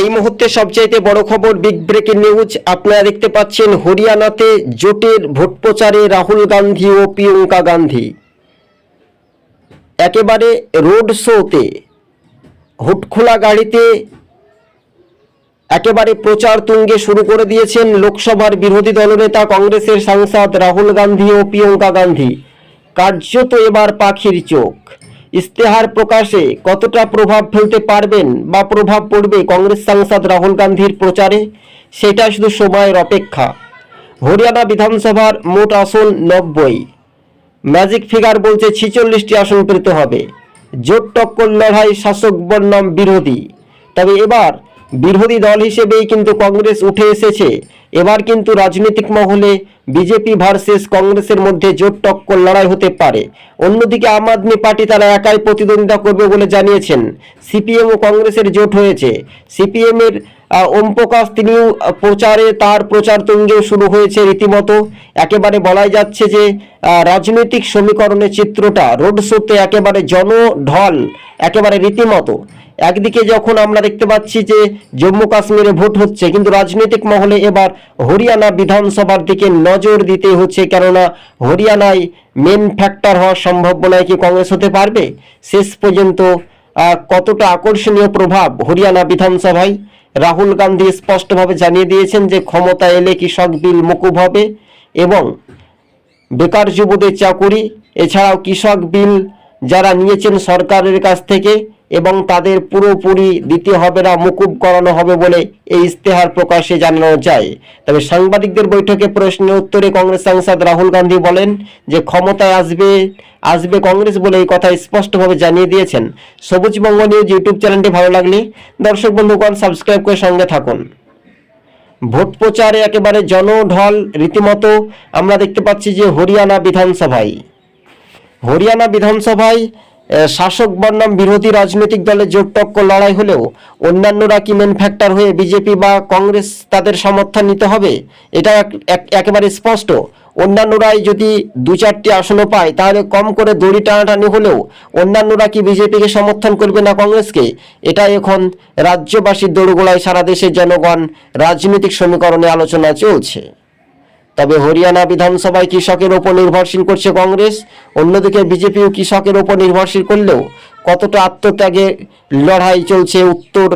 এই মুহূর্তে সবচাইতে বড় খবর বিগ ব্রেকিং নিউজ আপনারা দেখতে পাচ্ছেন হরিয়ানাতে জোটের ভোট প্রচারে রাহুল গান্ধী ও প্রিয়ঙ্কা গান্ধী। একেবারে রোড শোতে হুটখোলা গাড়িতে একেবারে প্রচার তুঙ্গে শুরু করে দিয়েছেন লোকসভার বিরোধী দলনেতা কংগ্রেসের সাংসদ রাহুল গান্ধী ও প্রিয়ঙ্কা গান্ধী। কার্যত এবার পাখির চোখ। ইস্তেহার প্রকাশে কতটা প্রভাব ফেলতে পারবেন বা প্রভাব পড়বে কংগ্রেস সাংসদ রাহুল গান্ধীর প্রচারে? সেটা শুধু সময়ের অপেক্ষা। হরিয়ানা বিধানসভার মোট আসন নব্বই। ম্যাজিক ফিগার বলছে ছিচল্লিশটি আসন পেতে হবে। জোট টক্কর লড়াই শাসক বনাম বিরোধী। তবে এবার বিরোধী দল হিসেবেই কিন্তু কংগ্রেস উঠে এসেছে। এবার কিন্তু রাজনৈতিক মহলে বিজেপি ভার্সেস কংগ্রেসের মধ্যে জোট টক্কর লড়াই হতে পারে। অন্যদিকে আম আদমি পার্টি তারা একাই প্রতিদ্বন্দ্বিতা করবে বলে জানিয়েছেন। সিপিএম ও কংগ্রেসের জোট হয়েছে। সিপিএম এর ওম প্রকাশ তিনিও প্রচারে তার প্রচার তুঙ্গেও শুরু হয়েছে রীতিমতো। একেবারে বলাই যাচ্ছে যে রাজনৈতিক সমীকরণের চিত্রটা রোড শোতে একেবারে জনঢল, একেবারে রীতিমতো। একদিকে যখন আমরা দেখতে পাচ্ছি যে জম্মু কাশ্মীরে ভোট হচ্ছে, কিন্তু রাজনৈতিক মহলে এবার হরিয়ানা বিধানসভার দিকে নজর দিতে হচ্ছে, কেননা হরিয়ানায় মেন ফ্যাক্টর হওয়ার সম্ভাবনায় কি কংগ্রেস হতে পারবে? শেষ পর্যন্ত কতটা আকর্ষণীয় প্রভাব হরিয়ানা বিধানসভায়? রাহুল গান্ধী স্পষ্টভাবে জানিয়ে দিয়েছেন যে ক্ষমতা এলে কৃষক বিল মকুব হবে এবং বেকার যুবদের চাকুরি, এছাড়াও কৃষক বিল যারা নিয়েছেন সরকারের কাছ থেকে এবং তাদের পুরোপুরি দিতে হবে না, মুকুব করানো হবে বলে এই ইস্তেহার প্রকাশে জানানো যায়। তবে সাংবাদিকদের বৈঠকে প্রশ্নের উত্তরে কংগ্রেস সাংসদ রাহুল গান্ধী বলেন যে ক্ষমতায় আসবে আসবে কংগ্রেস বলে এই কথা স্পষ্টভাবে জানিয়ে দিয়েছেন। সবুজবঙ্গ নিউজ ইউটিউব চ্যানেলটি ভালো লাগলে দর্শক বন্ধুগণ সাবস্ক্রাইব করে সঙ্গে থাকুন। ভোট প্রচারে একেবারে জনঢল রীতিমতো আমরা দেখতে পাচ্ছি যে হরিয়ানা বিধানসভায়। হরিয়ানা বিধানসভায় শাসক বনাম বিরোধী রাজনৈতিক দলের জোট টক্কর লড়াই হলেও অন্যান্যরা কি মেন ফ্যাক্টর হয়ে বিজেপি বা কংগ্রেস তাদের সমর্থন নিতে হবে? এটা এক- এক- একেবারে স্পষ্ট। অন্যান্যরাই যদি দু চারটি আসনও পায়, তাহলে কম করে দড়ি টানাটানি হলেও অন্যান্যরা কি বিজেপিকে সমর্থন করবে না কংগ্রেসকে? এটা এখন রাজ্যবাসীর দৌড়গোড়ায় সারা দেশের জনগণ রাজনৈতিক সমীকরণে আলোচনা চলছে। তবে হরিয়ানা বিধানসভায় কৃষকের ওপর নির্ভরশীল করছে কংগ্রেস। অন্যদিকে বিজেপিও কৃষকের ওপর নির্ভরশীল করলেও কতটা আত্মত্যাগে লড়াই চলছে উত্তর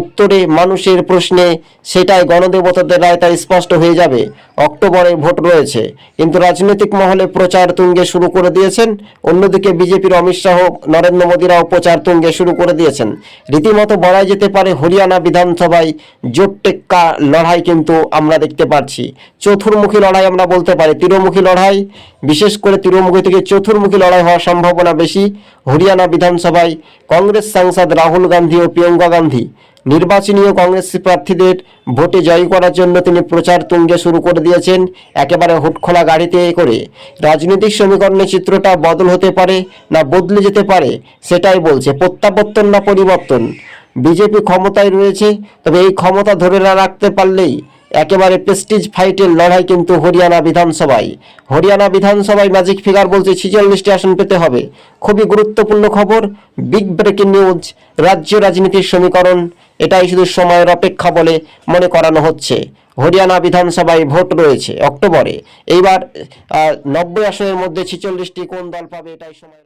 উত্তরে মানুষের প্রশ্নে সেটাই গণদেবতাদের রায় তা স্পষ্ট হয়ে যাবে। অক্টোবরে ভোট রয়েছে। কিন্তু রাজনৈতিক মহলে প্রচার তুঙ্গে শুরু করে দিয়েছেন। অন্যদিকে বিজেপির অমিত শাহ, নরেন্দ্র মোদীরাও প্রচার তুঙ্গে শুরু করে দিয়েছেন। রীতিমতো বলা যেতে পারে হরিয়ানা বিধানসভায় জোট টেক্কা লড়াই কিন্তু আমরা দেখতে পাচ্ছি। চতুর্মুখী লড়াই আমরা বলতে পারি। তীরমুখী লড়াই, বিশেষ করে তীরমুখী থেকে চতুর্মুখী লড়াই হওয়ার সম্ভাবনা বেশি। হরিয়ানা বিধানসভায় কংগ্রেস সাংসদ রাহুল গান্ধী ও প্রিয়ঙ্কা গান্ধী। নির্বাচনীয় কংগ্রেস প্রার্থীদের ভোটে জয়ী করার জন্য তিনি প্রচার তুঙ্গে শুরু করে দিয়েছেন, একেবারে হুটখোলা গাড়িতে করে। রাজনৈতিক সমীকরণের চিত্রটা বদল হতে পারে না বদলে যেতে পারে, সেটাই বলছে প্রত্যাবর্তন না পরিবর্তন। বিজেপি ক্ষমতায় রয়েছে, তবে এই ক্ষমতা ধরে না রাখতে পারলেই একেবারে প্রেস্টিজ ফাইটের লড়াই কিন্তু হরিয়ানা বিধানসভায়। হরিয়ানা বিধানসভায় ম্যাজিক ফিগার বলছে ছিচল্লিশটি আসন পেতে হবে। খুবই গুরুত্বপূর্ণ খবর বিগ ব্রেকিং নিউজ রাজ্য রাজনীতির সমীকরণ, এটাই শুধু সময়ের অপেক্ষা বলে মনে করানো হচ্ছে। হরিয়ানা বিধানসভায় ভোট রয়েছে অক্টোবরে। এইবার নব্বই আসনের মধ্যে ছিচল্লিশটি কোন দল পাবে এটাই সময়